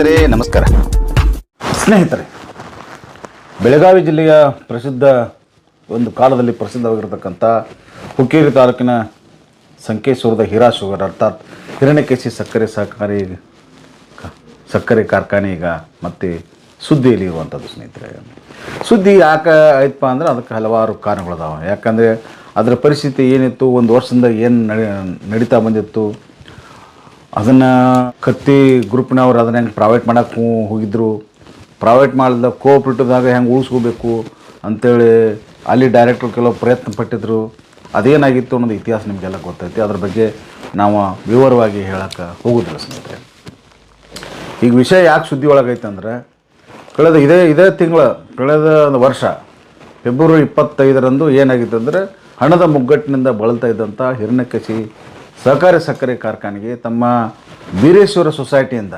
ಸ್ನೇಹಿತರೆ, ನಮಸ್ಕಾರ. ಸ್ನೇಹಿತರೆ, ಬೆಳಗಾವಿ ಜಿಲ್ಲೆಯ ಪ್ರಸಿದ್ಧ, ಒಂದು ಕಾಲದಲ್ಲಿ ಪ್ರಸಿದ್ಧವಾಗಿರತಕ್ಕಂಥ ಹುಕ್ಕೇರಿ ತಾಲೂಕಿನ ಸಂಕೇಶ್ವರದ ಹೀರಾ ಶುಗರ್, ಅರ್ಥಾತ್ ಹಿರಣ್ಯಕೇಶಿ ಸಕ್ಕರೆ ಸಹಕಾರಿ ಸಕ್ಕರೆ ಕಾರ್ಖಾನೆ ಈಗ ಮತ್ತೆ ಸುದ್ದಿಯಲ್ಲಿ ಇರುವಂಥದ್ದು ಸ್ನೇಹಿತರೆ. ಸುದ್ದಿ ಯಾಕೆ ಆಯ್ತಪ್ಪ ಅಂದ್ರೆ ಅದಕ್ಕೆ ಹಲವಾರು ಕಾರಣಗಳದಾವೆ. ಯಾಕಂದರೆ ಅದರ ಪರಿಸ್ಥಿತಿ ಏನಿತ್ತು? ಒಂದು ವರ್ಷದಿಂದ ಏನು ನಡಿ, ನಡೀತಾ ಬಂದಿತ್ತು? ಅದನ್ನು ಕತ್ತಿ ಗ್ರೂಪ್ನವ್ರು ಅದನ್ನ ಹೆಂಗೆ ಪ್ರೈವೇಟ್ ಮಾಡಕ್ಕೆ ಹೋಗಿದ್ರು. ಪ್ರೈವೇಟ್ ಮಾಡಿದ ಕೋಆಪ್ರೇಟಿವ್ದಾಗ ಹೆಂಗೆ ಉಳಿಸ್ಕೋಬೇಕು ಅಂತೇಳಿ ಅಲ್ಲಿ ಡೈರೆಕ್ಟ್ರು ಕೆಲವು ಪ್ರಯತ್ನ ಪಟ್ಟಿದ್ರು. ಅದೇನಾಗಿತ್ತು ಅನ್ನೋದು ಇತಿಹಾಸ ನಿಮಗೆಲ್ಲ ಗೊತ್ತೈತಿ. ಅದ್ರ ಬಗ್ಗೆ ನಾವು ವಿವರವಾಗಿ ಹೇಳಕ್ಕೆ ಹೋಗೋದಿಲ್ಲ ಸ್ನೇಹಿತರೆ. ಈಗ ವಿಷಯ ಯಾಕೆ ಸುದ್ದಿ ಒಳಗೈತೆ ಅಂದ್ರೆ, ಕಳೆದ ಇದೇ ಇದೇ ತಿಂಗಳ, ಕಳೆದ ಒಂದು ವರ್ಷ ಫೆಬ್ರವರಿ ಇಪ್ಪತ್ತೈದರಂದು ಏನಾಗಿತ್ತು ಅಂದರೆ, ಹಣದ ಮುಗ್ಗಟ್ಟಿನಿಂದ ಬಳಲ್ತಾ ಇದ್ದಂಥ ಹಿರಣ್ಯಕಶಿ ಸಹಕಾರಿ ಸಕ್ಕರೆ ಕಾರ್ಖಾನೆಗೆ ತಮ್ಮ ಬೀರೇಶ್ವರ ಸೊಸೈಟಿಯಿಂದ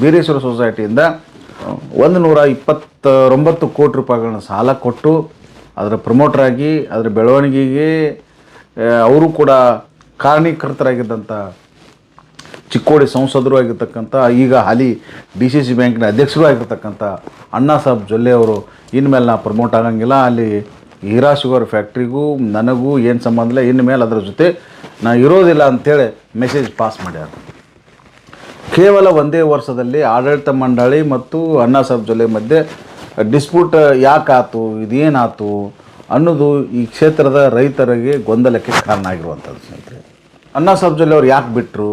ಬೀರೇಶ್ವರ ಸೊಸೈಟಿಯಿಂದ ಒಂದು ನೂರ ಇಪ್ಪತ್ತೊಂಬತ್ತು ಕೋಟಿ ರೂಪಾಯಿಗಳನ್ನ ಸಾಲ ಕೊಟ್ಟು ಅದರ ಪ್ರಮೋಟರಾಗಿ ಅದರ ಬೆಳವಣಿಗೆಗೆ ಅವರು ಕೂಡ ಕಾರಣೀಕರ್ತರಾಗಿದ್ದಂಥ ಚಿಕ್ಕೋಡಿ ಸಂಸದರು ಆಗಿರ್ತಕ್ಕಂಥ, ಈಗ ಹಾಲಿ ಡಿ ಸಿ ಸಿ ಬ್ಯಾಂಕಿನ ಅಧ್ಯಕ್ಷರು ಆಗಿರ್ತಕ್ಕಂಥ ಅಣ್ಣಾ ಸಾಹೇಬ್ ಜೊಲ್ಲೆ ಅವರು ಇನ್ಮೇಲೆ ನಾ ಪ್ರಮೋಟ್ ಆಗಂಗಿಲ್ಲ. ಅಲ್ಲಿ ಹೀರಾ ಶುಗರ್ ಫ್ಯಾಕ್ಟ್ರಿಗೂ ನನಗೂ ಏನು ಸಂಬಂಧ ಇಲ್ಲ ಮೇಲೆ ಅದರ ಜೊತೆ ನಾ ಇರೋದಿಲ್ಲ ಅಂಥೇಳಿ ಮೆಸೇಜ್ ಪಾಸ್ ಮಾಡ್ಯಾರ. ಕೇವಲ ಒಂದೇ ವರ್ಷದಲ್ಲಿ ಆಡಳಿತ ಮಂಡಳಿ ಮತ್ತು ಅಣ್ಣಾ ಸಾಹೇಬ್ ಜೊಲೆ ಮಧ್ಯೆ ಡಿಸ್ಪ್ಯೂಟ್ ಯಾಕಾತು, ಇದೇನಾತು ಅನ್ನೋದು ಈ ಕ್ಷೇತ್ರದ ರೈತರಿಗೆ ಗೊಂದಲಕ್ಕೆ ಕಾರಣ ಆಗಿರುವಂಥದ್ದು ಸ್ನೇಹಿತರೆ. ಅಣ್ಣಾ ಸಾಹೇಬ್ ಜೊಲೆ ಅವ್ರು ಯಾಕೆ ಬಿಟ್ಟರು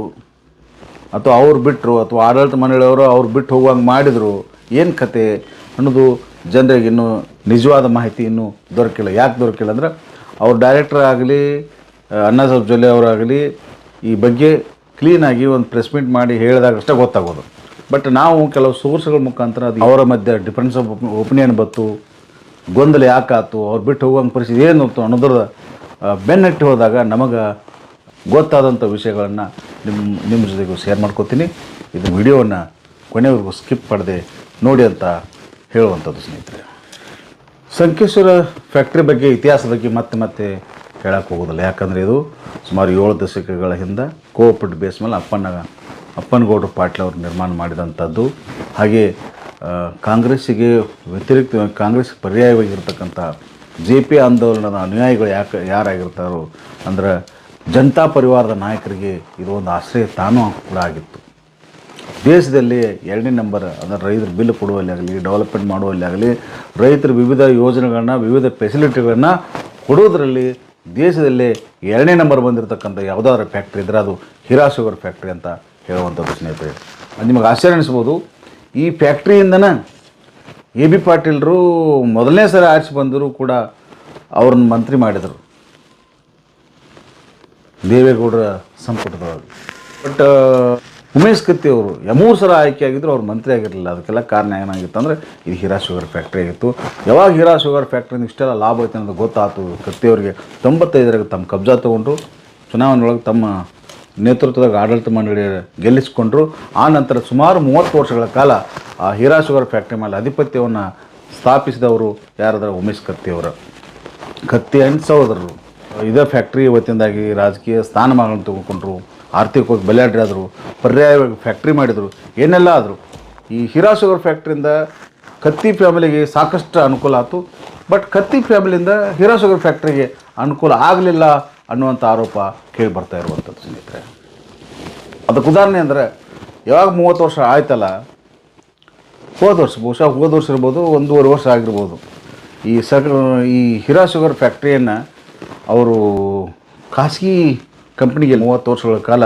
ಅಥವಾ ಅವ್ರು ಬಿಟ್ಟರು ಅಥವಾ ಆಡಳಿತ ಮಂಡಳಿಯವರು ಅವ್ರು ಬಿಟ್ಟು ಹೋಗುವಂಗೆ ಮಾಡಿದರು, ಏನು ಕತೆ ಅನ್ನೋದು ಜನರಿಗೆ ಇನ್ನೂ ನಿಜವಾದ ಮಾಹಿತಿ ಇನ್ನೂ ದೊರಕಿಲ್ಲ. ಯಾಕೆ ದೊರಕಿಲ್ಲ ಅಂದ್ರೆ ಅವ್ರ ಡೈರೆಕ್ಟರ್ ಆಗಲಿ ಅಣ್ಣಾ ಸಾಹೇಬ್ ಜೊಲ್ಲೆ ಅವರಾಗಲಿ ಈ ಬಗ್ಗೆ ಕ್ಲೀನಾಗಿ ಒಂದು ಪ್ರೆಸ್ ಮೀಟ್ ಮಾಡಿ ಹೇಳಿದಾಗ ಅಷ್ಟೇ ಗೊತ್ತಾಗೋದು. ಬಟ್ ನಾವು ಕೆಲವು ಸೋರ್ಸ್ಗಳ ಮುಖಾಂತರ ಅದು ಅವರ ಮಧ್ಯೆ ಡಿಫ್ರೆನ್ಸ್ ಆಫ್ ಒಪಿನಿಯನ್ ಬತ್ತು ಗೊಂದಲ ಯಾಕಾತು ಅವ್ರು ಬಿಟ್ಟು ಹೋಗುವಂಗೆ ಪರಿಸ್ಥಿತಿ ಏನು ಅನ್ನೋದ್ರ ಬೆನ್ನಟ್ಟಿ ಹೋದಾಗ ನಮಗೆ ಗೊತ್ತಾದಂಥ ವಿಷಯಗಳನ್ನು ನಿಮ್ಮ ನಿಮ್ಮ ಜೊತೆಗೂ ಶೇರ್ ಮಾಡ್ಕೋತೀನಿ. ಇದು ವಿಡಿಯೋವನ್ನು ಕೊನೆವರೆಗೂ ಸ್ಕಿಪ್ ಪಡೆದೆ ನೋಡಿ ಅಂತ ಹೇಳುವಂಥದ್ದು ಸ್ನೇಹಿತರೆ. ಸಂಕೇಶ್ವರ ಫ್ಯಾಕ್ಟ್ರಿ ಬಗ್ಗೆ ಇತಿಹಾಸ ಬಗ್ಗೆ ಮತ್ತೆ ಮತ್ತೆ ಹೇಳಕ್ಕೆ ಹೋಗೋದಿಲ್ಲ. ಯಾಕಂದರೆ ಇದು ಸುಮಾರು ಏಳು ದಶಕಗಳ ಹಿಂದೆ ಕೋಪಟ್ ಬೇಸ್ ಮೇಲೆ ಅಪ್ಪನ ಅಪ್ಪನಗೌಡರು ಪಾಟೀಲ್ ಅವರು ನಿರ್ಮಾಣ ಮಾಡಿದಂಥದ್ದು. ಹಾಗೆ ಕಾಂಗ್ರೆಸ್ಸಿಗೆ ವ್ಯತಿರಿಕ್ತ ಕಾಂಗ್ರೆಸ್ ಪರ್ಯಾಯವಾಗಿರ್ತಕ್ಕಂಥ ಜೆ ಪಿ ಆಂದೋಲನದ ಅನುಯಾಯಿಗಳು ಯಾಕೆ, ಯಾರಾಗಿರ್ತಾರೋ, ಅಂದ್ರೆ ಜನತಾ ಪರಿವಾರದ ನಾಯಕರಿಗೆ ಇದು ಒಂದು ಆಶ್ರಯ ತಾನೂ ಕೂಡ ಆಗಿತ್ತು. ದೇಶದಲ್ಲಿ ಎರಡನೇ ನಂಬರ್ ಅಂದರೆ ರೈತರು ಬಿಲ್ ಕೊಡುವಲ್ಲಿ ಆಗಲಿ ಡೆವಲಪ್ಮೆಂಟ್ ಮಾಡುವಲ್ಲಿ ಆಗಲಿ ರೈತರು ವಿವಿಧ ಯೋಜನೆಗಳನ್ನ, ವಿವಿಧ ಫೆಸಿಲಿಟಿಗಳನ್ನ ಕೊಡೋದ್ರಲ್ಲಿ ದೇಶದಲ್ಲಿ ಎರಡನೇ ನಂಬರ್ ಬಂದಿರತಕ್ಕಂಥ ಯಾವುದಾದ್ರೂ ಫ್ಯಾಕ್ಟ್ರಿ ಇದ್ದರೆ ಅದು ಹೀರಾ ಶುಗರ್ ಫ್ಯಾಕ್ಟ್ರಿ ಅಂತ ಹೇಳುವಂಥದ್ದು ಸ್ನೇಹಿತರೆ. ನಿಮಗೆ ಆಶ್ಚರ್ಯ ಅನಿಸ್ಬೋದು ಈ ಫ್ಯಾಕ್ಟ್ರಿಯಿಂದನೇ ಎ ಬಿ ಪಾಟೀಲರು ಮೊದಲನೇ ಸಲ ಆರಿಸಿ ಬಂದರೂ ಕೂಡ ಅವ್ರನ್ನ ಮಂತ್ರಿ ಮಾಡಿದರು. ದೇವೇಗೌಡರ ಸಂಪುಟದೊಳಗೆ. ಬಟ್ ಉಮೇಶ್ ಕತ್ತಿ ಅವರು ಮೂರು ಸಲ ಆಯ್ಕೆ ಆಗಿದ್ರು ಅವ್ರು ಮಂತ್ರಿ ಆಗಿರಲಿಲ್ಲ. ಅದಕ್ಕೆಲ್ಲ ಕಾರಣ ಏನಾಗಿತ್ತು ಅಂದರೆ ಇದು ಹೀರಾ ಶುಗರ್ ಫ್ಯಾಕ್ಟ್ರಿ ಆಗಿತ್ತು. ಯಾವಾಗ ಹೀರಾ ಶುಗರ್ ಫ್ಯಾಕ್ಟ್ರಿಯಿಂದ ಇಷ್ಟೆಲ್ಲ ಲಾಭ ಐತೆ ಅನ್ನೋದು ಗೊತ್ತಾಯ್ತು. ಕತ್ತಿಯವರಿಗೆ ತೊಂಬತ್ತೈದರಾಗ ತಮ್ಮ ಕಬ್ಜಾ ತೊಗೊಂಡ್ರು. ಚುನಾವಣೆಯೊಳಗೆ ತಮ್ಮ ನೇತೃತ್ವದಾಗ ಆಡಳಿತ ಮಂಡಳಿ ಗೆಲ್ಲಿಸಿಕೊಂಡ್ರು. ಆ ನಂತರ ಸುಮಾರು ಮೂವತ್ತು ವರ್ಷಗಳ ಕಾಲ ಆ ಹೀರಾ ಶುಗರ್ ಫ್ಯಾಕ್ಟ್ರಿ ಮೇಲೆ ಆಧಿಪತ್ಯವನ್ನು ಸ್ಥಾಪಿಸಿದವರು ಯಾರಾದ್ರ ಉಮೇಶ್ ಕತ್ತಿಯವರು ಕತ್ತಿ ಅಂಡ್ ಸಹೋದರರು ಇದೇ ಫ್ಯಾಕ್ಟ್ರಿ ವತಿಯಿಂದಾಗಿ ರಾಜಕೀಯ ಸ್ಥಾನಮಾನಗಳನ್ನು ತೆಗೆದುಕೊಂಡ್ರು ಆರ್ಥಿಕವಾಗಿ ಬಲಿಯಾಡ್ರಾದರು ಪರ್ಯಾಯವಾಗಿ ಫ್ಯಾಕ್ಟ್ರಿ ಮಾಡಿದರು, ಏನೆಲ್ಲ ಆದರು, ಈ ಹೀರಾ ಶುಗರ್ ಫ್ಯಾಕ್ಟ್ರಿಯಿಂದ ಕತ್ತಿ ಫ್ಯಾಮಿಲಿಗೆ ಸಾಕಷ್ಟು ಅನುಕೂಲ ಆಯಿತು ಬಟ್ ಕತ್ತಿ ಫ್ಯಾಮಿಲಿಯಿಂದ ಹೀರಾ ಶುಗರ್ ಫ್ಯಾಕ್ಟ್ರಿಗೆ ಅನುಕೂಲ ಆಗಲಿಲ್ಲ ಅನ್ನುವಂಥ ಆರೋಪ ಕೇಳಿ ಬರ್ತಾ ಇರುವಂಥದ್ದು ಸ್ನೇಹಿತರೆ. ಅದಕ್ಕೆ ಉದಾಹರಣೆ ಅಂದರೆ, ಯಾವಾಗ ಮೂವತ್ತು ವರ್ಷ ಆಯ್ತಲ್ಲ, ಹೋದ ವರ್ಷ, ಬಹುಶಃ ಹೋದ ವರ್ಷ ಇರ್ಬೋದು, ಒಂದೂವರೆ ವರ್ಷ ಆಗಿರ್ಬೋದು, ಈ ಸಕ್ ಈ ಹೀರಾ ಶುಗರ್ ಫ್ಯಾಕ್ಟ್ರಿಯನ್ನು ಅವರು ಖಾಸಗಿ ಕಂಪ್ನಿಗೆ ಮೂವತ್ತು ವರ್ಷಗಳ ಕಾಲ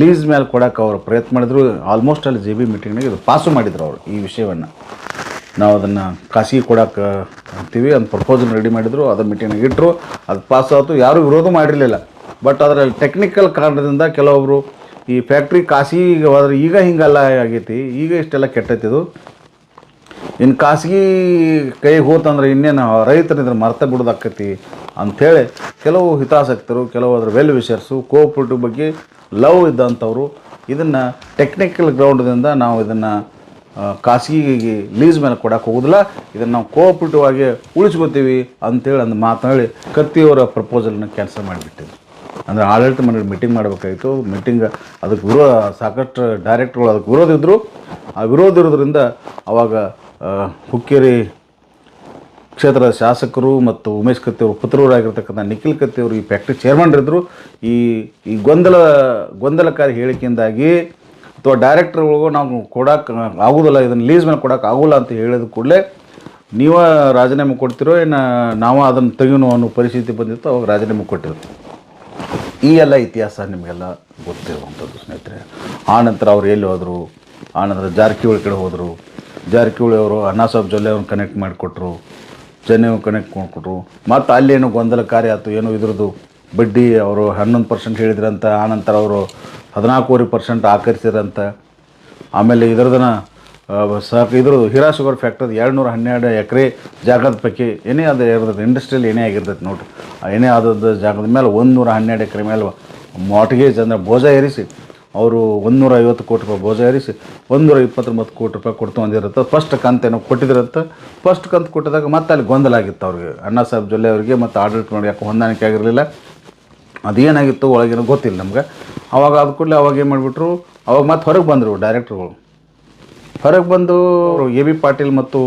ಲೀಸ್ ಮೇಲೆ ಕೊಡೋಕೆ ಅವರು ಪ್ರಯತ್ನ ಮಾಡಿದ್ರು. ಆಲ್ಮೋಸ್ಟ್ ಅಲ್ಲಿ ಜೆ ಬಿ ಮೀಟಿಂಗ್ನಾಗ ಇದು ಪಾಸು ಮಾಡಿದ್ರು ಅವರು ಈ ವಿಷಯವನ್ನು. ನಾವು ಅದನ್ನು ಖಾಸಗಿ ಕೊಡೋಕೆ ಅಂತೀವಿ. ಒಂದು ಪ್ರಪೋಸಲ್ ರೆಡಿ ಮಾಡಿದರು. ಅದು ಮೀಟಿಂಗ್ನಾಗ ಇಟ್ಟರು ಅದು ಪಾಸ್ ಆಯಿತು ಯಾರೂ ವಿರೋಧ ಮಾಡಿರಲಿಲ್ಲ. ಬಟ್ ಅದರಲ್ಲಿ ಟೆಕ್ನಿಕಲ್ ಕಾರಣದಿಂದ ಕೆಲವೊಬ್ಬರು ಈ ಫ್ಯಾಕ್ಟ್ರಿ ಖಾಸಗಿ ಹೋದ್ರೆ ಈಗ ಹಿಂಗೆಲ್ಲ ಆಗೈತಿ. ಈಗ ಇಷ್ಟೆಲ್ಲ ಕೆಟ್ಟೈತಿದು ಇನ್ನು ಖಾಸಗಿ ಕೈಗೆ ಹೋತಂದ್ರೆ ಇನ್ನೇನು ರೈತರಿದ್ರೆ ಮರ್ತ ಬಿಡೋದಾಕತಿ. ಅಂಥೇಳಿ ಕೆಲವು ಹಿತಾಸಕ್ತರು ಕೆಲವು ಅದರ ವೆಲ್ ವಿಷರ್ಸು ಕೋಪರೇಟಿವ್ ಬಗ್ಗೆ ಲವ್ ಇದ್ದಂಥವ್ರು ಇದನ್ನು ಟೆಕ್ನಿಕಲ್ ಗ್ರೌಂಡ್ದಿಂದ ನಾವು ಇದನ್ನು ಖಾಸಗಿ ಲೀಸ್ ಮೇಲೆ ಕೊಡೋಕೆ ಹೋಗೋದಿಲ್ಲ. ಇದನ್ನು ನಾವು ಕೋಆಪ್ರೇಟಿವ್ ಆಗಿ ಉಳಿಸ್ಕೋತೀವಿ ಅಂತೇಳಿ ಅಂದು ಮಾತನಾಡಿ ಕತ್ತಿಯವರ ಪ್ರಪೋಸಲನ್ನು ಕ್ಯಾನ್ಸಲ್ ಮಾಡಿಬಿಟ್ಟಿದ್ವಿ ಅಂದರೆ ಆಡಳಿತ ಮಂಡಳಿ ಮೀಟಿಂಗ್ ಮಾಡಬೇಕಾಯಿತು. ಮೀಟಿಂಗ್ ಅದಕ್ಕೆ ವಿರೋಧ ಸಾಕಷ್ಟು ಡೈರೆಕ್ಟ್ರುಗಳು ಅದಕ್ಕೆ ವಿರೋಧ ಇದ್ದರು ಆ ವಿರೋಧ ಇರೋದ್ರಿಂದ ಅವಾಗ ಆ, ಹುಕ್ಕೇರಿ ಕ್ಷೇತ್ರದ ಶಾಸಕರು ಮತ್ತು ಉಮೇಶ್ ಕತ್ತಿ ಅವರು ಪುತ್ರರಾಗಿರ್ತಕ್ಕಂಥ ನಿಖಿಲ್ ಕತ್ತಿ ಅವರು ಈ ಫ್ಯಾಕ್ಟ್ರಿ ಚೇರ್ಮನ್ ಇದ್ದರು. ಈ ಈ ಗೊಂದಲ, ಗೊಂದಲಕಾರಿ ಹೇಳಿಕೆಯಿಂದಾಗಿ ಅಥವಾ ಡೈರೆಕ್ಟ್ರ್ಗಳಿಗೂ ನಾವು ಕೊಡೋಕೆ ಆಗೋದಿಲ್ಲ, ಇದನ್ನು ಲೀಸ್ ಮೇಲೆ ಕೊಡೋಕೆ ಆಗೋಲ್ಲ ಅಂತ ಹೇಳಿದ ಕೂಡಲೇ ನೀವು ರಾಜೀನಾಮೆ ಕೊಡ್ತಿರೋ ಏನು ನಾವು ಅದನ್ನು ತೆಗಿನೋ ಅನ್ನೋ ಪರಿಸ್ಥಿತಿ ಬಂದಿತ್ತು, ಅವಾಗ ರಾಜೀನಾಮೆ ಕೊಟ್ಟಿರೋದು ಈ ಎಲ್ಲ ಇತಿಹಾಸ ನಿಮಗೆಲ್ಲ ಗೊತ್ತಿರುವಂಥದ್ದು ಸ್ನೇಹಿತರೆ. ಆನಂತರ ನಂತರ ಅವ್ರು ಎಲ್ಲಿ ಹೋದರು? ಆನಂತರ ನಂತರ ಜಾರಕಿಹೊಳಿ ಕಡೆ ಹೋದರು. ಜಾರಕಿಹೊಳಿ ಅವರು ಅಣ್ಣಾಸಾಬ್ ಜೊಲ್ಲೆ ಅವ್ರನ್ನ ಕನೆಕ್ಟ್ ಮಾಡಿಕೊಟ್ರು. ಜನ ಕನೆಕ್ಟ್ ಮಾಡಿಕೊಟ್ರು ಮತ್ತು ಅಲ್ಲೇನು ಗೊಂದಲಕಾರಿ ಆಯಿತು? ಏನು ಇದ್ರದ್ದು? ಬಡ್ಡಿ ಅವರು ಹನ್ನೊಂದು ಪರ್ಸೆಂಟ್ ಹೇಳಿದ್ರಂತ, ಆನಂತರ ಅವರು ಹದಿನಾಲ್ಕೂವರೆ ಪರ್ಸೆಂಟ್ ಆಕರಿಸಿದ್ರಂತ. ಆಮೇಲೆ ಇದ್ರದನ್ನ ಸಾಕು ಇದ್ರದ್ದು ಹೀರಾ ಶುಗರ್ ಫ್ಯಾಕ್ಟ್ರಿ ಎರಡುನೂರ ಹನ್ನೆರಡು ಎಕರೆ ಜಾಗದ ಪೈಕಿ ಏನೇ ಅದು ಇರ್ತದೆ. ಇಂಡಸ್ಟ್ರಿಯಲ್ ಏನೇ ಆಗಿರ್ತೈತೆ ನೋಡ್ರಿ. ಏನೇ ಆದದ್ದು ಜಾಗದ ಮೇಲೆ ಒಂದು ನೂರ ಹನ್ನೆರಡು ಎಕರೆ ಮೇಲೆ ಮಾರ್ಟ್ಗೇಜ್ ಅಂದರೆ ಭೋಜ ಏರಿಸಿ ಅವರು ಒಂದೂರ ಐವತ್ತು ಕೋಟಿ ರೂಪಾಯಿ ಭೋಜ ಏರಿಸಿ ಒಂದೂರ ಇಪ್ಪತ್ತೊಂಬತ್ತು ಕೋಟಿ ರೂಪಾಯಿ ಕೊಡ್ತು ಅಂದಿರುತ್ತೆ. ಫಸ್ಟ್ ಕಂತೇನೋ ಕೊಟ್ಟಿದ್ರಂತ. ಫಸ್ಟ್ ಕಂತು ಕೊಟ್ಟಿದಾಗ ಮತ್ತೆ ಅಲ್ಲಿ ಗೊಂದಲ ಆಗಿತ್ತು ಅವ್ರಿಗೆ. ಅಣ್ಣಾ ಸಾಹೇಬ್ ಜೊಲ್ಲೆ ಅವರಿಗೆ ಮತ್ತು ಆಡಳಿತ ಮಾಡಿ ಯಾಕೆ ಹೊಂದಾಣಿಕೆ ಆಗಿರಲಿಲ್ಲ. ಅದೇನಾಗಿತ್ತು ಒಳಗೇನೋ ಗೊತ್ತಿಲ್ಲ ನಮ್ಗೆ. ಅವಾಗ ಆದ ಕೂಡಲೇ ಅವಾಗ ಏನು ಮಾಡಿಬಿಟ್ರು, ಅವಾಗ ಮತ್ತೆ ಹೊರಗೆ ಬಂದರು ಡೈರೆಕ್ಟ್ರುಗಳು ಹೊರಗೆ ಬಂದು ಎ ಬಿ ಪಾಟೀಲ್ ಮತ್ತು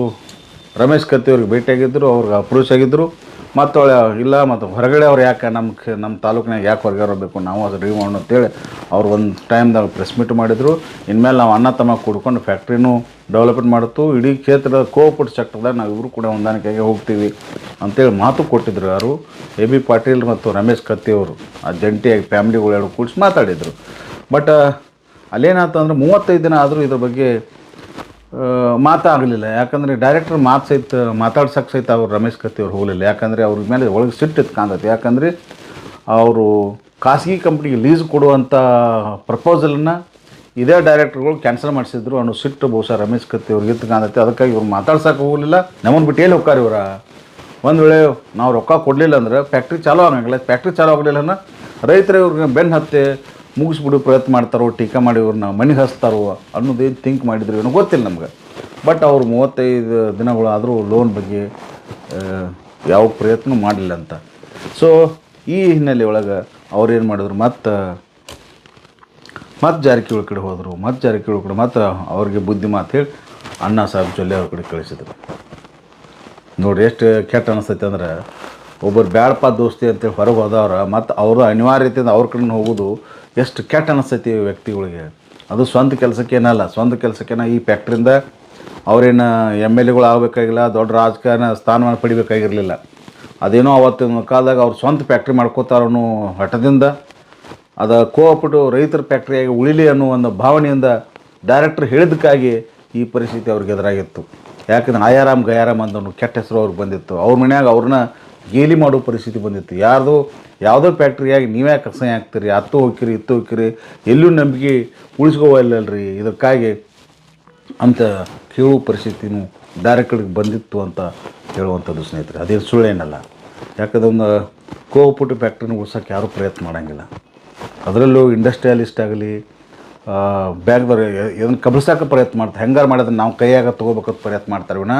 ರಮೇಶ್ ಕತ್ತಿ ಅವ್ರಿಗೆ ಭೇಟಿಯಾಗಿದ್ದರು ಅವ್ರಿಗೆ ಅಪ್ರೋಚ್ ಆಗಿದ್ದರು ಮತ್ತು ಅವಳು ಇಲ್ಲ, ಮತ್ತು ಹೊರಗಡೆ ಅವ್ರು ಯಾಕೆ ನಮ್ಮ ನಮ್ಮ ತಾಲೂಕಿನಾಗ ಯಾಕೆ ಹೊರಗೆ ಬರಬೇಕು? ನಾವು ಅದು ರಿವ್ ಮಾಡೋಣ ಅಂತೇಳಿ ಅವ್ರು ಒಂದು ಟೈಮ್ದಾಗ ಪ್ರೆಸ್ ಮೀಟ್ ಮಾಡಿದರು. ಇನ್ಮೇಲೆ ನಾವು ಅಣ್ಣ ತಮ್ಮ ಕೂಡ್ಕೊಂಡು ಫ್ಯಾಕ್ಟ್ರಿನೂ ಡೆವಲಪ್ಮೆಂಟ್ ಮಾಡ್ತು ಇಡೀ ಕ್ಷೇತ್ರದ ಕೋಪುಟ್ ನಾವು ಇವರು ಕೂಡ ಹೊಂದಾಣಿಕೆಗೆ ಹೋಗ್ತೀವಿ ಅಂತೇಳಿ ಮಾತು ಕೊಟ್ಟಿದ್ರು ಯಾರು? ಎ ಬಿ ಪಾಟೀಲ್ ಮತ್ತು ರಮೇಶ್ ಕತ್ತಿ ಅವರು. ಆ ಜಂಟಿಯಾಗಿ ಫ್ಯಾಮಿಲಿಗಳೆರಡು ಕೂಡಿಸಿ ಮಾತಾಡಿದರು. ಬಟ್ ಅಲ್ಲೇನಾಯ್ತು ಅಂದರೆ ಮೂವತ್ತೈದು ದಿನ ಆದರೂ ಇದ್ರ ಬಗ್ಗೆ ಮಾತಾಗಲಿಲ್ಲ. ಯಾಕಂದರೆ ಡೈರೆಕ್ಟರ್ ಮಾತು ಸಹಿತ ಮಾತಾಡ್ಸಕ್ಕೆ ಸಹಿತ ಅವ್ರು ರಮೇಶ್ ಕತ್ತಿ ಅವ್ರು ಹೋಗಲಿಲ್ಲ. ಯಾಕಂದರೆ ಅವ್ರ ಮೇಲೆ ಒಳಗೆ ಸಿಟ್ಟಿತ್ತು ಕಾಣ್ತೈತೆ ಯಾಕಂದರೆ ಅವರು ಖಾಸಗಿ ಕಂಪ್ನಿಗೆ ಲೀಸ್ ಕೊಡುವಂಥ ಪ್ರಪೋಸಲನ್ನು ಇದೇ ಡೈರೆಕ್ಟರ್ಗಳು ಕ್ಯಾನ್ಸಲ್ ಮಾಡಿಸಿದ್ರು ಅನ್ನೋ ಸಿಟ್ಟು ಬಹುಶಃ ರಮೇಶ್ ಕತ್ತಿ ಅವ್ರಿಗೆ ಇತ್ತು ಕಾಣತ್ತೆ ಅದಕ್ಕಾಗಿ ಇವ್ರು ಮಾತಾಡ್ಸೋಕೆ ಹೋಗಲಿಲ್ಲ. ನಮ್ಮನ್ನು ಬಿಟ್ಟು ಎಲ್ಲಿ ಹೋಗ್ತಾರೆ ಇವರ? ಒಂದು ವೇಳೆ ನಾವು ರೊಕ್ಕ ಕೊಡಲಿಲ್ಲ ಅಂದ್ರೆ ಫ್ಯಾಕ್ಟ್ರಿ ಚಾಲೂ ಆಗಂಗಿಲ್ಲ ಫ್ಯಾಕ್ಟ್ರಿ ಚಾಲೂ ಆಗಲಿಲ್ಲ ರೈತರು ಇವ್ರಿಗೆ ಬೆನ್ನು ಹತ್ತೆ ಮುಗಿಸ್ಬಿಡು, ಪ್ರಯತ್ನ ಮಾಡ್ತಾರೋ, ಟೀಕಾ ಮಾಡಿ ಇವ್ರನ್ನ ಮನೆಗೆ ಹಚ್ತಾರೋ ಅನ್ನೋದೇನು ಥಿಂಕ್ ಮಾಡಿದ್ರು ಏನೋ ಗೊತ್ತಿಲ್ಲ ನಮ್ಗೆ. ಬಟ್ ಅವ್ರು ಮೂವತ್ತೈದು ದಿನಗಳಾದರೂ ಲೋನ್ ಬಗ್ಗೆ ಯಾವ ಪ್ರಯತ್ನ ಮಾಡಲಿಲ್ಲ ಅಂತ. ಸೊ ಈ ಹಿನ್ನೆಲೆ ಒಳಗೆ ಅವ್ರೇನು ಮಾಡಿದ್ರು, ಮತ್ತು ಮತ್ತು ಜಾರಕಿಹೊಳಿ ಕಡೆ ಹೋದರು ಮತ್ತು ಜಾರಕಿಹೊಳಿ ಕಡೆ ಮತ್ತು ಅವ್ರಿಗೆ ಬುದ್ಧಿ ಮಾತು ಹೇಳಿ ಅಣ್ಣ ಸಾಹೇಬ್ ಜೊಲ್ಲೆ ಅವ್ರ ಕಡೆ ಕಳಿಸಿದ್ರು. ನೋಡಿ ಎಷ್ಟು ಕೆಟ್ಟ ಅನಿಸ್ತೈತೆ ಅಂದ್ರೆ ಒಬ್ಬರು ಬ್ಯಾಡಪ್ಪ ದೋಸ್ತಿ ಅಂತೇಳಿ ಹೊರಗೆ ಹೋದವ್ರ, ಮತ್ತು ಅವರು ಅನಿವಾರ್ಯತೆಯಿಂದ ಅವ್ರ ಕಡೆ ಹೋಗೋದು ಎಷ್ಟು ಕೆಟ್ಟ ಅನಿಸ್ತೈತಿ ವ್ಯಕ್ತಿಗಳಿಗೆ. ಅದು ಸ್ವಂತ ಕೆಲಸಕ್ಕೇನಲ್ಲ ಸ್ವಂತ ಕೆಲಸಕ್ಕೇನ ಈ ಫ್ಯಾಕ್ಟ್ರಿಂದ ಅವರೇನು ಎಂ ಎಲ್ ಎಗಳು ಆಗಬೇಕಾಗಿಲ್ಲ, ದೊಡ್ಡ ರಾಜಕಾರಣ ಸ್ಥಾನಮಾನ ಪಡಿಬೇಕಾಗಿರಲಿಲ್ಲ. ಅದೇನೋ ಅವತ್ತಿನ ಕಾಲದಾಗ ಅವ್ರು ಸ್ವಂತ ಫ್ಯಾಕ್ಟ್ರಿ ಮಾಡ್ಕೋತಾರ ಅನ್ನೋ ಹಠದಿಂದ ಅದು ಕೋಪಟ್ಟು ರೈತರ ಫ್ಯಾಕ್ಟ್ರಿಯಾಗಿ ಉಳಿಲಿ ಅನ್ನೋ ಒಂದು ಭಾವನೆಯಿಂದ ಡೈರೆಕ್ಟ್ರ್ ಹೇಳಿದ್ದಕ್ಕಾಗಿ ಈ ಪರಿಸ್ಥಿತಿ ಅವ್ರಿಗೆ ಎದುರಾಗಿತ್ತು. ಯಾಕಂದ್ರೆ ಆಯಾರಾಮ್ ಗಯಾರಾಮ್ ಅಂತ ಕೆಟ್ಟ ಹೆಸರು ಅವ್ರಿಗೆ ಬಂದಿತ್ತು. ಅವ್ರ ಮನ್ಯಾಗ ಅವ್ರನ್ನ ಗೇಲಿ ಮಾಡೋ ಪರಿಸ್ಥಿತಿ ಬಂದಿತ್ತು. ಯಾರ್ದು ಯಾವುದೋ ಫ್ಯಾಕ್ಟ್ರಿಯಾಗಿ ನೀವೇ ಕಸ ಹಾಕ್ತೀರಿ, ಹತ್ತು ಹೋಗ್ಕಿರಿ ಇತ್ತು ಹೋಗ್ಕಿರಿ ಎಲ್ಲೂ ನಂಬಿಕೆ ಉಳಿಸ್ಕೋವಲ್ಲಲ್ರಿ ಇದಕ್ಕಾಗಿ ಅಂತ ಕೇಳುವ ಪರಿಸ್ಥಿತಿನೂ ಡೈರೆಕ್ಟ್ರಿಗೆ ಬಂದಿತ್ತು ಅಂತ ಹೇಳುವಂಥದ್ದು ಸ್ನೇಹಿತರೆ. ಅದೇನು ಸುಳ್ಳೇನಲ್ಲ. ಯಾಕಂದ್ರೆ ಒಂದು ಕೋಪುಟ್ಟು ಫ್ಯಾಕ್ಟ್ರಿನ ಉಳ್ಸೋಕ್ಕೆ ಯಾರೂ ಪ್ರಯತ್ನ ಮಾಡೋಂಗಿಲ್ಲ. ಅದರಲ್ಲೂ ಇಂಡಸ್ಟ್ರಿಯಲಿಸ್ಟ್ ಆಗಲಿ ಬ್ಯಾಗ್ದವ್ರು ಇದನ್ನು ಕಬಳಿಸೋಕೆ ಪ್ರಯತ್ನ ಮಾಡ್ತಾರೆ. ಹೆಂಗಾರು ಮಾಡಿದ್ರೆ ನಾವು ಕೈಯಾಗ ತೊಗೋಬೇಕಂತ ಪ್ರಯತ್ನ ಮಾಡ್ತಾರೆ. ವಿನ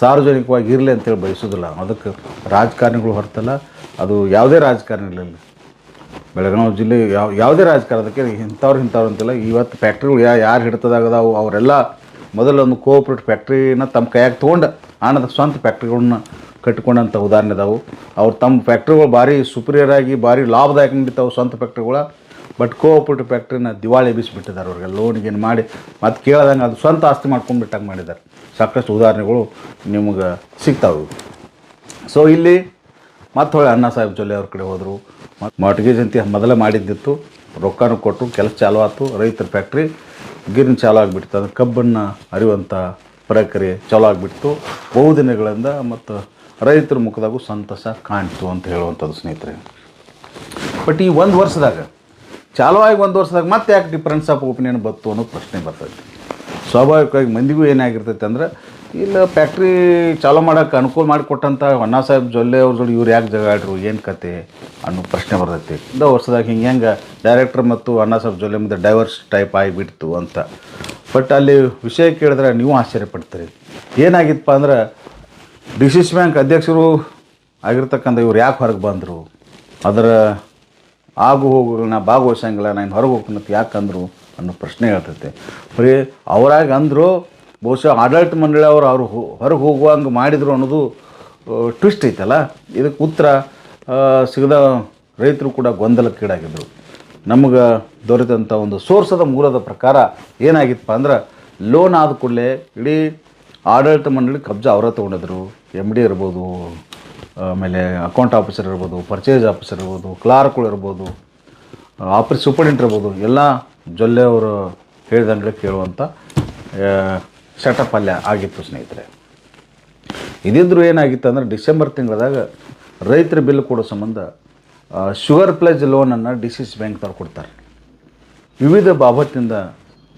ಸಾರ್ವಜನಿಕವಾಗಿ ಇರಲಿ ಅಂತೇಳಿ ಬಯಸೋದಿಲ್ಲ. ಅದಕ್ಕೆ ರಾಜಕಾರಣಿಗಳು ಹೊರತಲ್ಲ. ಅದು ಯಾವುದೇ ರಾಜಕಾರಣ ಇರಲಿಲ್ಲ ಬೆಳಗಾವಿ ಜಿಲ್ಲೆ ಯಾವ, ಯಾವುದೇ ರಾಜಕಾರಣಕ್ಕೆ ಇಂಥವ್ರು ಇಂಥವ್ರು ಅಂತಿಲ್ಲ. ಇವತ್ತು ಫ್ಯಾಕ್ಟ್ರಿಗಳು ಯಾ, ಯಾರು ಹಿಡ್ತದಾಗದಾವು ಅವರೆಲ್ಲ ಮೊದಲೊಂದು ಕೋಆಪ್ರೇಟಿವ್ ಫ್ಯಾಕ್ಟ್ರಿನ ತಮ್ಮ ಕೈಯಾಗ ತೊಗೊಂಡು ಆನದ ಸ್ವಂತ ಫ್ಯಾಕ್ಟ್ರಿಗಳನ್ನ ಕಟ್ಕೊಂಡಂಥ ಉದಾಹರಣೆ ಇದಾವೆ. ಅವ್ರು ತಮ್ಮ ಫ್ಯಾಕ್ಟ್ರಿಗಳು ಭಾರಿ ಸುಪೀರಿಯರ್ ಆಗಿ ಭಾರಿ ಲಾಭದಾಯಕ ನಡೀತಾವೆ ಸ್ವಂತ ಫ್ಯಾಕ್ಟ್ರಿಗಳ ಬಟ್ ಕೋಆಪ್ರೇಟಿವ್ ಫ್ಯಾಕ್ಟ್ರಿನ ದಿವಾಳಿ ಬಿಸಿಬಿಟ್ಟಿದ್ದಾರೆ ಅವ್ರಿಗೆ. ಲೋನ್ಗೇನು ಮಾಡಿ, ಮತ್ತು ಕೇಳ್ದಂಗೆ ಅದು ಸ್ವಂತ ಆಸ್ತಿ ಮಾಡ್ಕೊಂಡ್ಬಿಟ್ಟಂಗೆ ಮಾಡಿದ್ದಾರೆ. ಸಾಕಷ್ಟು ಉದಾಹರಣೆಗಳು ನಿಮಗೆ ಸಿಗ್ತಾವೆ ಸೊ ಇಲ್ಲಿ ಮತ್ತೆ ಹೊಳೆ ಅಣ್ಣ ಸಾಹೇಬ್ ಜೊಲ್ಲೆ ಅವ್ರ ಕಡೆ ಹೋದರು. ಮತ್ತು ಅಂತ ಮೊದಲೇ ಮಾಡಿದ್ದಿತ್ತು. ರೊಕ್ಕನೂ ಕೊಟ್ಟರು ಕೆಲಸ ಚಾಲು ಆಯಿತು ರೈತರ ಫ್ಯಾಕ್ಟ್ರಿ ಗಿರ್ನ್ ಚಾಲು ಆಗಿಬಿಡ್ತು ಅದು ಕಬ್ಬನ್ನು ಅರಿಯುವಂಥ ಪ್ರಕ್ರಿಯೆ ಚಾಲು ಆಗಿಬಿಡ್ತು ಬಹುದಿನಗಳಿಂದ ಮತ್ತು ರೈತರ ಮುಖದಾಗೂ ಸಂತಸ ಕಾಣ್ತು ಅಂತ ಹೇಳುವಂಥದ್ದು ಸ್ನೇಹಿತರೆ. ಬಟ್ ಈ ಒಂದು ವರ್ಷದಾಗ ಚಾಲು ಆಗಿ ಒಂದು ವರ್ಷದಾಗ ಮತ್ತೆ ಯಾಕೆ ಡಿಫ್ರೆನ್ಸ್ ಆಫ್ ಒಪಿನಿಯನ್ ಬತ್ತು ಅನ್ನೋ ಪ್ರಶ್ನೆ ಬರ್ತೈತಿ ಸ್ವಾಭಾವಿಕವಾಗಿ ಮಂದಿಗೂ ಏನಾಗಿರ್ತೈತೆ ಅಂದ್ರೆ, ಇಲ್ಲ ಫ್ಯಾಕ್ಟ್ರಿ ಚಾಲೂ ಮಾಡೋಕ್ಕೆ ಅನುಕೂಲ ಮಾಡಿಕೊಟ್ಟಂಥ ಅಣ್ಣಾ ಸಾಹೇಬ್ ಜೊಲ್ಲೆ ಅವ್ರ ಜೋಡಿ ಇವ್ರು ಯಾಕೆ ಜಗಾಡ್ರು ಏನು ಕತೆ ಅನ್ನೋ ಪ್ರಶ್ನೆ ಬರ್ತೈತಿ. ಇಂದ ವರ್ಷದಾಗ ಹಿಂಗೆ ಹೆಂಗೆ ಡೈರೆಕ್ಟರ್ ಮತ್ತು ಅಣ್ಣಾ ಸಾಹೇಬ್ ಜೊಲ್ಲೆ ಮುಂದೆ ಡೈವರ್ಸ್ ಟೈಪ್ ಆಗಿಬಿಡ್ತು ಅಂತ. ಬಟ್ ಅಲ್ಲಿ ವಿಷಯ ಕೇಳಿದ್ರೆ ನೀವು ಆಶ್ಚರ್ಯ ಪಡ್ತೀರಿ. ಏನಾಗಿತ್ತಪ್ಪ ಅಂದ್ರೆ ಡಿ ಸಿ ಸಿ ಬ್ಯಾಂಕ್ ಅಧ್ಯಕ್ಷರು ಆಗಿರ್ತಕ್ಕಂಥ ಇವ್ರು ಯಾಕೆ ಹೊರಗೆ ಬಂದರು? ಅದರ ಆಗು ಹೋಗುಗಳನ್ನ ಭಾಗವಹಿಸಂಗಿಲ್ಲ, ನಾನು ಹೊರಗೆ ಹೋಗ್ಕೊಳತ್ ಯಾಕಂದ್ರು ಅನ್ನೋ ಪ್ರಶ್ನೆ ಹೇಳ್ತೈತೆ. ಬರೀ ಅವರಾಗ ಅಂದರು, ಬಹುಶಃ ಆಡಳಿತ ಮಂಡಳಿ ಅವರು ಅವರು ಹೊರಗೆ ಹೋಗುವಂಗೆ ಮಾಡಿದರು ಅನ್ನೋದು ಟ್ವಿಸ್ಟ್ ಐತಲ್ಲ? ಇದಕ್ಕೆ ಉತ್ತರ ಸಿಗದ ರೈತರು ಕೂಡ ಗೊಂದಲಕ್ಕೀಡಾಗಿದ್ದರು ನಮಗೆ ದೊರೆತಂಥ ಒಂದು ಸೋರ್ಸದ ಮೂಲದ ಪ್ರಕಾರ ಏನಾಗಿತ್ತಪ್ಪ ಅಂದ್ರೆ, ಲೋನ್ ಆದ ಕೂಡಲೇ ಇಡೀ ಆಡಳಿತ ಮಂಡಳಿ ಕಬ್ಜಾ ಅವರ ತೊಗೊಂಡಿದ್ರು ಎಂ ಡಿ ಇರ್ಬೋದು ಆಮೇಲೆ ಅಕೌಂಟ್ ಆಫೀಸರ್ ಇರ್ಬೋದು ಪರ್ಚೇಸ್ ಆಫೀಸರ್ ಇರ್ಬೋದು ಕ್ಲಾರ್ಕ್ಗಳು ಇರ್ಬೋದು ಆಫೀಸ್ ಸೂಪರಿಂಟ್ ಇರ್ಬೋದು, ಎಲ್ಲ ಜೊಲ್ಲೆ ಅವರು ಹೇಳಿದಂಗೆ ಕೇಳುವಂಥ ಸೆಟಪ್ ಅಲ್ಲೇ ಆಗಿತ್ತು ಸ್ನೇಹಿತರೆ. ಇದಿದ್ರು ಏನಾಗಿತ್ತು ಅಂದರೆ ಡಿಸೆಂಬರ್ ತಿಂಗಳದಾಗ ರೈತರ ಬಿಲ್ ಕೊಡೋ ಸಂಬಂಧ ಶುಗರ್ ಪ್ಲೇಜ್ ಲೋನನ್ನು ಡಿ ಸಿ ಸಿ ಬ್ಯಾಂಕ್ನವ್ರು ಕೊಡ್ತಾರೆ. ವಿವಿಧ ಬಾಬತ್ತಿಂದ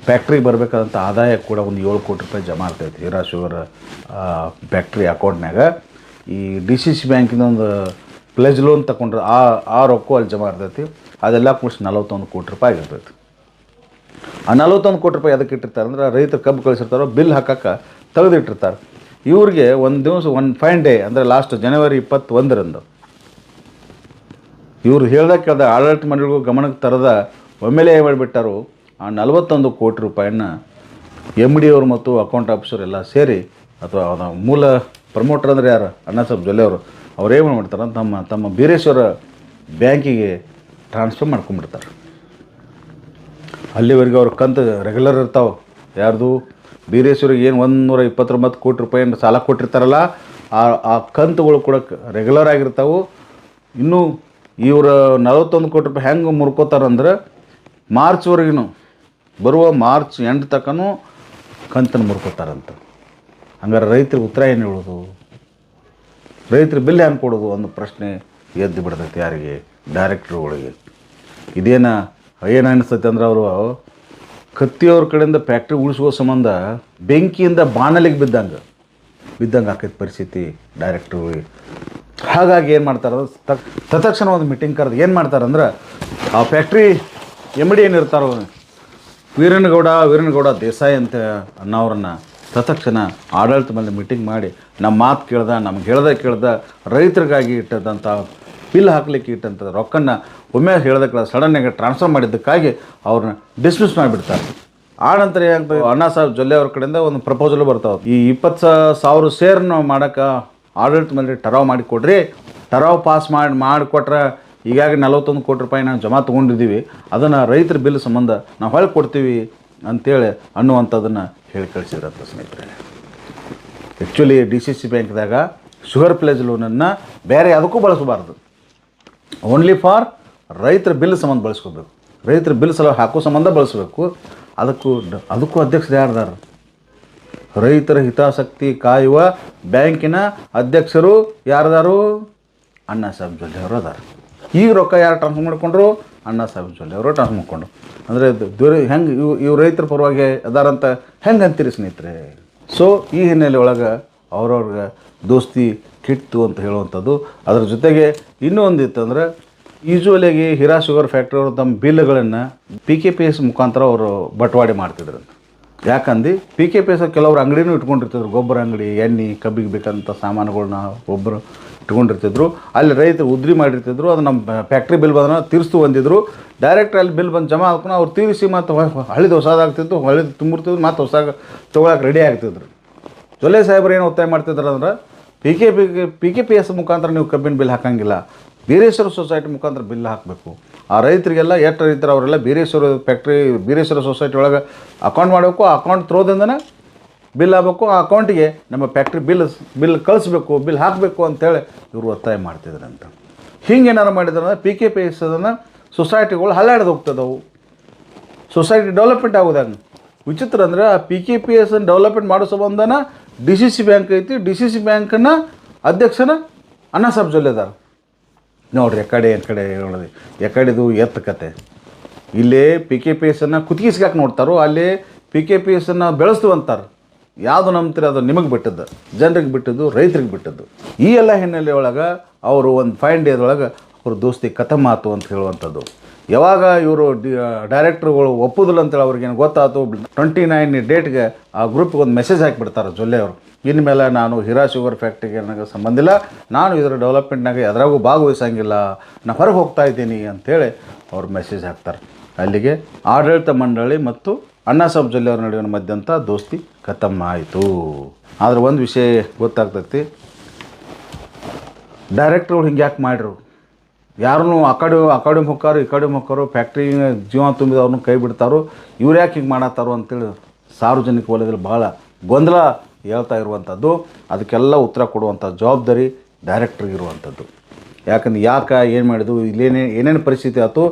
ಫ್ಯಾಕ್ಟ್ರಿಗೆ ಬರಬೇಕಾದಂಥ ಆದಾಯ ಕೂಡ ಒಂದು ಏಳು ಕೋಟಿ ರೂಪಾಯಿ ಜಮಾ ಆಗ್ತೈತಿ ಹೀರಾ ಶುಗರ್ ಫ್ಯಾಕ್ಟ್ರಿ ಅಕೌಂಟ್ನಾಗ ಈ ಡಿ ಸಿ ಸಿ ಬ್ಯಾಂಕಿನ ಒಂದು ಪ್ಲೇಜ್ ಲೋನ್ ತಗೊಂಡ್ರೆ ಆ ಆ ರೊಕ್ಕ ಅಲ್ಲಿ ಜಮಾ ಇರ್ತೈತಿ. ಅದೆಲ್ಲ ಕೂಡಿಸಿ ನಲವತ್ತೊಂದು ಕೋಟಿ ರೂಪಾಯಿ ಆಗಿರ್ತೈತಿ. ಆ ನಲವತ್ತೊಂದು ಕೋಟಿ ರೂಪಾಯಿ ಅದಕ್ಕೆ ಇಟ್ಟಿರ್ತಾರೆ ಅಂದ್ರೆ ರೈತರು ಕಬ್ಬು ಕಳಿಸಿರ್ತಾರೋ, ಬಿಲ್ ಹಾಕಕ್ಕೆ ತೆಗೆದಿಟ್ಟಿರ್ತಾರೆ. ಇವ್ರಿಗೆ ಒಂದು ದಿವಸ, ಒಂದು ಫೈನ್ ಡೇ ಅಂದರೆ ಲಾಸ್ಟ್ ಜನವರಿ ಇಪ್ಪತ್ತೊಂದರಂದು. ಇವರು ಹೇಳ್ದಾಗ ಕೇಳ್ದ ಆಡಳಿತ ಮಂಡಳಿಗೂ ಗಮನಕ್ಕೆ ತರದ ಒಮ್ಮೆಲೆ ಏನು ಮಾಡಿಬಿಟ್ಟಾರು ಆ ನಲವತ್ತೊಂದು ಕೋಟಿ ರೂಪಾಯಿನ ಎಂ ಡಿ ಅವರು ಮತ್ತು ಅಕೌಂಟ್ ಆಫೀಸರ್ ಎಲ್ಲ ಸೇರಿ ಅಥವಾ ಅವನ ಮೂಲ ಪ್ರಮೋಟರ್ ಅಂದರೆ ಯಾರು? ಅಣ್ಣ ಸಾಹೇಬ್ ಜೊಲ್ಲೆ ಅವರು. ಅವ್ರು ಏನು ಮಾಡ್ತಾರೆ ತಮ್ಮ ತಮ್ಮ ಬೀರೇಶ್ವರ ಬ್ಯಾಂಕಿಗೆ ಟ್ರಾನ್ಸ್ಫರ್ ಮಾಡ್ಕೊಂಡ್ಬಿಡ್ತಾರೆ. ಅಲ್ಲಿವರೆಗೆ ಅವ್ರ ಕಂತು ರೆಗ್ಯುಲರ್ ಇರ್ತಾವೆ. ಯಾರ್ದು? ಬೀರೇಶ್ವರಿಗೆ ಏನು ಒಂದೂರ ಇಪ್ಪತ್ತೊಂಬತ್ತು ಕೋಟಿ ರೂಪಾಯಿ ಸಾಲ ಕೊಟ್ಟಿರ್ತಾರಲ್ಲ, ಆ ಆ ಕಂತುಗಳು ಕೂಡ ರೆಗ್ಯುಲರ್ ಆಗಿರ್ತಾವೆ. ಇನ್ನೂ ಇವರು ನಲವತ್ತೊಂದು ಕೋಟಿ ರೂಪಾಯಿ ಹೆಂಗೆ ಮುರ್ಕೋತಾರಂದ್ರೆ ಮಾರ್ಚ್ವರೆಗೂ ಬರುವ ಮಾರ್ಚ್ ಎಂಟು ತನಕನೂ ಕಂತನ್ನು ಮುರ್ಕೋತಾರಂತ. ಹಂಗಾರೆ ರೈತರಿಗೆ ಉತ್ತರ ಏನು ಹೇಳೋದು? ರೈತರು ಬಿಲ್ ಹೆಂಗೆ ಕೊಡೋದು ಅನ್ನೋ ಪ್ರಶ್ನೆ ಎದ್ದು ಬಿಡ್ತೈತೆ ಯಾರಿಗೆ? ಡೈರೆಕ್ಟ್ರುಗಳಿಗೆ ಇದೇನ ಏನು ಅನಿಸ್ತೈತೆ ಅಂದ್ರೆ ಅವರು ಕತ್ತಿಯವ್ರ ಕಡೆಯಿಂದ ಫ್ಯಾಕ್ಟ್ರಿ ಉಳಿಸುವ ಸಂಬಂಧ ಬೆಂಕಿಯಿಂದ ಬಾಣಲಿಗೆ ಬಿದ್ದಂಗೆ. ಬಿದ್ದಂಗೆ ಆಕೈತೆ ಪರಿಸ್ಥಿತಿ ಡೈರೆಕ್ಟ್ರುಗಳಿಗೆ ಹಾಗಾಗಿ ಏನು ಮಾಡ್ತಾರೆ? ತ- ತತ್ಕ್ಷಣ ಒಂದು ಮೀಟಿಂಗ್ ಕರೆದು ಏನು ಮಾಡ್ತಾರೆ ಅಂದ್ರೆ ಆ ಫ್ಯಾಕ್ಟ್ರಿ ಎಂ ಡಿ ಏನಿರ್ತಾರೋ ವೀರನಗೌಡ ವೀರನಗೌಡ ದೇಸಾಯಿ ಅಂತ ಅನ್ನೋರನ್ನ ತತ್ಕ್ಷಣ ಆಡಳಿತ ಮೇಲೆ ಮೀಟಿಂಗ್ ಮಾಡಿ ನಮ್ಮ ಮಾತು ಕೇಳ್ದ, ನಮ್ಗೆ ಹೇಳ್ದೆ ಕೇಳ್ದ, ರೈತರಿಗಾಗಿ ಇಟ್ಟದಂಥ ಬಿಲ್ ಹಾಕ್ಲಿಕ್ಕೆ ಇಟ್ಟಂಥ ರೊಕ್ಕನ್ನು ಒಮ್ಮೆ ಹೇಳ್ದಕ್ಕೆ ಸಡನ್ನಾಗಿ ಟ್ರಾನ್ಸ್ಫರ್ ಮಾಡಿದ್ದಕ್ಕಾಗಿ ಅವ್ರನ್ನ ಡಿಸ್ಮಿಸ್ ಮಾಡಿಬಿಡ್ತಾರೆ. ಆ ನಂತರ ಏನಾಗ್ತದೆ, ಅಣ್ಣಾ ಸಾಹೇಬ್ ಜೊಲ್ಲೆ ಅವ್ರ ಕಡೆಯಿಂದ ಒಂದು ಪ್ರಪೋಸಲ್ ಬರ್ತಾವೆ. ಈ ಇಪ್ಪತ್ತು ಸಾವಿರ ಸೇರನ್ನು ಮಾಡೋಕ್ಕೆ ಆಡಳಿತ ಮೇಲೆ ಟರಾವ್ ಮಾಡಿ ಕೊಡ್ರಿ. ಟರಾವ್ ಪಾಸ್ ಮಾಡಿ, ಮಾಡಿಕೊಟ್ರೆ ಈಗಾಗಲೇ ನಲವತ್ತೊಂದು ಕೋಟಿ ರೂಪಾಯಿ ನಾವು ಜಮಾ ತೊಗೊಂಡಿದ್ದೀವಿ. ಅದನ್ನು ರೈತರ ಬಿಲ್ ಸಂಬಂಧ ನಾವು ಹೊಳ್ಳಿ ಕೊಡ್ತೀವಿ. ಅಂತೇಳಿ ಅನ್ನುವಂಥದ್ದನ್ನು ಹೇಳಿ ಕಳಿಸಿದ್ರಂತ ಸ್ನೇಹಿತರೆ. ಆ್ಯಕ್ಚುಲಿ ಡಿ ಸಿ ಸಿ ಬ್ಯಾಂಕ್ದಾಗ ಶುಗರ್ ಪ್ಲೇಜ್ ಲೋನನ್ನು ಬೇರೆ ಯಾವುದಕ್ಕೂ ಬಳಸಬಾರ್ದು. ಓನ್ಲಿ ಫಾರ್ ರೈತರ ಬಿಲ್ ಸಂಬಂಧ ಬಳಸ್ಕೋಬೇಕು. ರೈತರ ಬಿಲ್ ಸಲ ಹಾಕೋ ಸಂಬಂಧ ಬಳಸಬೇಕು. ಅದಕ್ಕೂ ಅದಕ್ಕೂ ಅಧ್ಯಕ್ಷರು ಯಾರ್ದಾರ? ರೈತರ ಹಿತಾಸಕ್ತಿ ಕಾಯುವ ಬ್ಯಾಂಕಿನ ಅಧ್ಯಕ್ಷರು ಯಾರ್ದಾರು? ಅಣ್ಣಾ ಸಾಹೇಬ್ ಜೊಲ್ಲೆ ಅವರು ಅದಾರ. ಈಗ ರೊಕ್ಕ ಯಾರು ಟ್ರಾನ್ಸ್ಫರ್ ಮಾಡಿಕೊಂಡ್ರು? ಅಣ್ಣಾ ಸಾಹೇಬ್ ಜೊಲ್ಲೆ, ಅವರು ಟ್ರಾನ್ಸ್ಫರ್ ಮುಕ್ಕೊಂಡು ಅಂದರೆ ದೂರ ಹೆಂಗೆ ಇವು ಇವು ರೈತರ ಪರವಾಗಿ ಅದಾರಂತ ಹೆಂಗೆ ಅಂತೀರಿ ಸ್ನೇಹಿತರೆ? ಸೊ ಈ ಹಿನ್ನೆಲೆ ಒಳಗೆ ಅವ್ರವ್ರಿಗೆ ದೋಸ್ತಿ ಕಿಟ್ಟು ಅಂತ ಹೇಳುವಂಥದ್ದು, ಅದರ ಜೊತೆಗೆ ಇನ್ನೂ ಒಂದು ಇತ್ತಂದ್ರೆ ಯೂಶ್ವಲಿಯಾಗಿ ಹೀರಾ ಶುಗರ್ ಫ್ಯಾಕ್ಟ್ರಿ ಅವರು ತಮ್ಮ ಬಿಲ್ಗಳನ್ನು ಪಿ ಕೆ ಪಿ ಎಸ್ ಮುಖಾಂತರ ಅವರು ಬಟವಾಡೆ ಮಾಡ್ತಿದ್ರು. ಯಾಕಂದು ಪಿ ಕೆ ಪಿ ಎಸ್ ಕೆಲವರು ಅಂಗಡಿನೂ ಇಟ್ಕೊಂಡಿರ್ತಿದ್ರು, ಗೊಬ್ಬರ ಅಂಗಡಿ, ಎಣ್ಣೆ, ಕಬ್ಬಿಗೆ ಬೇಕಂತ ಸಾಮಾನುಗಳನ್ನ ಒಬ್ಬರು ಇಟ್ಕೊಂಡಿರ್ತಿದ್ರು, ಅಲ್ಲಿ ರೈತರು ಉದ್ರಿ ಮಾಡಿರ್ತಿದ್ರು, ಅದು ನಮ್ಮ ಫ್ಯಾಕ್ಟ್ರಿ ಬಿಲ್ ಬಂದ್ರೆ ತೀರಿಸ್ತು ಬಂದಿದ್ರು. ಡೈರೆಕ್ಟ್ ಅಲ್ಲಿ ಬಿಲ್ ಬಂದು ಜಮಾ ಹಾಕೊಂಡು ಅವ್ರು ತೀರಿಸಿ ಮತ್ತು ಹಳಿದು ಹೊಸದಾಗ್ತಿತ್ತು ಹಳಿದು ತುಂಬಿರ್ತಿದ್ರು, ಮತ್ತು ಹೊಸ ತೊಗೊಳಕ್ಕೆ ರೆಡಿ ಆಗ್ತಿದ್ರು. ಜೊಲ್ಲೆ ಸಾಹೇಬ್ರು ಏನು ಒತ್ತಾಯ ಮಾಡ್ತಿದ್ರು ಅಂದ್ರೆ P K P K P K P S ಮುಖಾಂತರ ನೀವು ಕಬ್ಬಿನ ಬಿಲ್ ಹಾಕಂಗಿಲ್ಲ. ಬೀರೇಶ್ವರ ಸೊಸೈಟಿ ಮುಖಾಂತರ ಬಿಲ್ ಹಾಕಬೇಕು. ಆ ರೈತರಿಗೆಲ್ಲ, ಎಷ್ಟು ರೈತರು ಅವರೆಲ್ಲ ಬೀರೇಶ್ವರ ಫ್ಯಾಕ್ಟ್ರಿ ಬೀರೇಶ್ವರ ಸೊಸೈಟಿ ಒಳಗೆ ಅಕೌಂಟ್ ಮಾಡಬೇಕು, ಆ ಅಕೌಂಟ್ ತ್ರೋದಿಂದನೇ ಬಿಲ್ ಆಗಬೇಕು, ಆ ಅಕೌಂಟಿಗೆ ನಮ್ಮ ಫ್ಯಾಕ್ಟ್ರಿ ಬಿಲ್ ಬಿಲ್ ಕಳಿಸ್ಬೇಕು, ಬಿಲ್ ಹಾಕಬೇಕು ಅಂತೇಳಿ ಇವರು ಒತ್ತಾಯ ಮಾಡ್ತಿದ್ರಂತ. ಹಿಂಗೆ ಏನಾರು ಮಾಡಿದ್ರೆ ಪಿ ಕೆ ಪಿ ಎಸ್ ಅದನ್ನು ಸೊಸೈಟಿಗಳು ಹಲ್ಲಾಡ್ದು ಹೋಗ್ತದವು. Society development ಆಗೋದಂಗೆ. ವಿಚಿತ್ರ ಅಂದರೆ ಆ P K P S development ಮಾಡೋ ಸಂಬಂಧನ ಡಿ ಸಿ ಸಿ ಬ್ಯಾಂಕ್ ಐತಿ ಡಿ ಸಿ ಸಿ ಬ್ಯಾಂಕನ್ನು ಅಧ್ಯಕ್ಷನ ಅಣ್ಣಾ ಸಾಹೇಬ್ ಜೊಲ್ಲೆದಾರ ನೋಡ್ರಿ ಎಕಡೆ ಕಡೆ ಹೇಳೋದು ಎಕಡೆದು ಎತ್ತ ಕತೆ. ಇಲ್ಲೇ ಪಿ ಕೆ ಪಿ ಎಸ್ಸನ್ನು ಕುತ್ಕಿಸ್ಕಾಕೆ ನೋಡ್ತಾರೋ, ಅಲ್ಲಿ ಪಿ ಕೆ ಪಿ ಎಸ್ಸನ್ನು ಬೆಳೆಸ್ತು ಅಂತಾರೆ. ಯಾವುದು ನಂಬ್ತೀರಿ ಅದು ನಿಮಗೆ ಬಿಟ್ಟದ್ದು, ಜನರಿಗೆ ಬಿಟ್ಟದ್ದು, ರೈತರಿಗೆ ಬಿಟ್ಟದ್ದು. ಈ ಎಲ್ಲ ಹಿನ್ನೆಲೆ ಒಳಗೆ ಅವರು ಒಂದು ಫೈನ್ ಡೇದೊಳಗೆ ಅವ್ರ ದೋಸ್ತಿ ಕಥಮಾತು ಅಂತ ಹೇಳುವಂಥದ್ದು. ಯಾವಾಗ ಇವರು ಡಿ ಡೈರೆಕ್ಟ್ರುಗಳು ಒಪ್ಪುದಿಲ್ಲ ಅಂತೇಳಿ ಅವ್ರಿಗೇನು ಗೊತ್ತಾಯ್ತು ಟ್ವೆಂಟಿ ನೈನ್ ಡೇಟ್ಗೆ ಆ ಗ್ರೂಪ್ಗೆ ಒಂದು ಮೆಸೇಜ್ ಹಾಕಿಬಿಡ್ತಾರೆ ಜೊಲ್ಲೆ ಅವರು. ಇನ್ಮೇಲೆ ನಾನು ಹಿರಾ ಶುಗರ್ ಫ್ಯಾಕ್ಟ್ರಿಗೆ ನನಗೆ ಸಂಬಂಧ ಇಲ್ಲ, ನಾನು ಇದರ ಡೆವಲಪ್ಮೆಂಟ್ನಾಗ ಎದ್ರಾಗೂ ಭಾಗವಹಿಸಂಗಿಲ್ಲ ನಾನು ಹೊರಗೆ ಹೋಗ್ತಾ ಇದ್ದೀನಿ ಅಂಥೇಳಿ ಅವ್ರು ಮೆಸೇಜ್ ಹಾಕ್ತಾರೆ. ಅಲ್ಲಿಗೆ ಆಡಳಿತ ಮಂಡಳಿ ಮತ್ತು ಅಣ್ಣಾ ಸಾಹೇಬ್ ಜೊಲ್ಲೆ ಅವ್ರ ನಡುವಿನ ಮಧ್ಯಂತ ದೋಸ್ತಿ ಖತಮ್ ಆಯಿತು. ಆದ್ರೆ ಒಂದು ವಿಷಯ ಗೊತ್ತಾಗ್ತೈತಿ. ಡೈರೆಕ್ಟ್ರ್ಗಳು ಹಿಂಗೆ ಯಾಕೆ ಮಾಡ್ರು? ಯಾರನ್ನು ಆ ಕಡೆ ಆ ಕಡೆ ಹೊಕ್ಕಾರು ಈ ಕಡೆ ಹೊಕ್ಕಾರು ಫ್ಯಾಕ್ಟ್ರಿ ಜೀವ ತುಂಬಿದವ್ರನ್ನ ಕೈ ಬಿಡ್ತಾರೋ. ಇವ್ರು ಯಾಕೆ ಹಿಂಗೆ ಮಾಡತ್ತಾರೋ ಅಂತೇಳಿ ಸಾರ್ವಜನಿಕ ವಲಯದಲ್ಲಿ ಭಾಳ ಗೊಂದಲ ಹೇಳ್ತಾ ಇರುವಂಥದ್ದು. ಅದಕ್ಕೆಲ್ಲ ಉತ್ತರ ಕೊಡುವಂಥ ಜವಾಬ್ದಾರಿ ಡೈರೆಕ್ಟ್ರಿಗೆ ಇರುವಂಥದ್ದು. ಯಾಕಂದ್ರೆ ಯಾಕೆ ಏನು ಮಾಡಿದ್ರು, ಇಲ್ಲೇನೇ ಏನೇನು ಪರಿಸ್ಥಿತಿ ಆಯಿತು,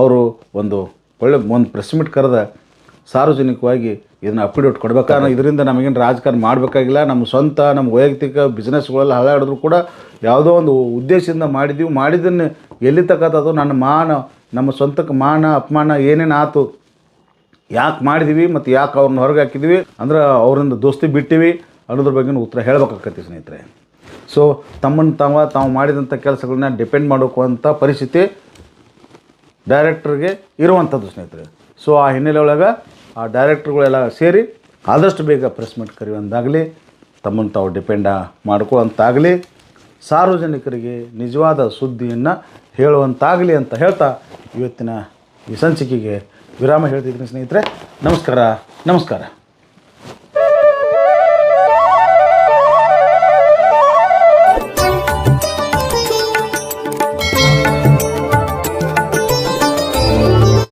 ಅವರು ಒಂದು ಒಳ್ಳೆ ಒಂದು ಪ್ರೆಸ್ ಮೀಟ್ ಕರೆದ ಸಾರ್ವಜನಿಕವಾಗಿ ಇದನ್ನು ಅಪ್ಡೇಟ್ ಕೊಡ್ಬೇಕಾದ್ರೆ ಇದರಿಂದ ನಮಗೇನು ರಾಜಕಾರಣ ಮಾಡಬೇಕಾಗಿಲ್ಲ. ನಮ್ಮ ಸ್ವಂತ ನಮ್ಮ ವೈಯಕ್ತಿಕ ಬಿಸ್ನೆಸ್ಗಳೆಲ್ಲ ಹಾಳಾಡಿದ್ರು ಕೂಡ ಯಾವುದೋ ಒಂದು ಉದ್ದೇಶದಿಂದ ಮಾಡಿದ್ದೀವಿ ಮಾಡಿದ್ದನ್ನು ಎಲ್ಲಿ ತಕ್ಕತ್ತದು ನನ್ನ ಮಾನ ನಮ್ಮ ಸ್ವಂತಕ್ಕೆ ಮಾನ ಅಪಮಾನ ಏನೇನು ಆಯ್ತು ಯಾಕೆ ಮಾಡಿದ್ದೀವಿ ಮತ್ತು ಯಾಕೆ ಅವ್ರನ್ನ ಹೊರಗೆ ಹಾಕಿದ್ದೀವಿ ಅಂದ್ರೆ ಅವರಿಂದ ದೋಸ್ತಿ ಬಿಟ್ಟಿವಿ. ಅನ್ನೋದ್ರ ಬಗ್ಗೆ ಉತ್ತರ ಹೇಳಬೇಕಾಗತ್ತೆ ಸ್ನೇಹಿತರೆ. ಸೊ ತಮ್ಮನ್ನು ತಾವ ತಾವು ಮಾಡಿದಂಥ ಕೆಲಸಗಳನ್ನ ಡಿಪೆಂಡ್ ಮಾಡೋಕ್ಕಂಥ ಪರಿಸ್ಥಿತಿ ಡೈರೆಕ್ಟ್ರಿಗೆ ಇರುವಂಥದ್ದು ಸ್ನೇಹಿತರೆ. ಸೊ ಆ ಹಿನ್ನೆಲೆ ಒಳಗೆ ಆ ಡೈರೆಕ್ಟ್ರುಗಳೆಲ್ಲ ಸೇರಿ ಆದಷ್ಟು ಬೇಗ ಪ್ರೆಸ್ ಮೀಟ್ ಕರೆಯುವಂತಾಗಲಿ, ತಮ್ಮನ್ನು ತಾವು ಡಿಪೆಂಡ ಮಾಡ್ಕೊಳ್ಳುವಂತಾಗಲಿ, ಸಾರ್ವಜನಿಕರಿಗೆ ನಿಜವಾದ ಸುದ್ದಿಯನ್ನು ಹೇಳುವಂತಾಗಲಿ ಅಂತ ಹೇಳ್ತಾ ಇವತ್ತಿನ ಈ ಸಂಚಿಕೆಗೆ ವಿರಾಮ ಹೇಳ್ತಿದ್ದೀನಿ ಸ್ನೇಹಿತರೆ. ನಮಸ್ಕಾರ ನಮಸ್ಕಾರ.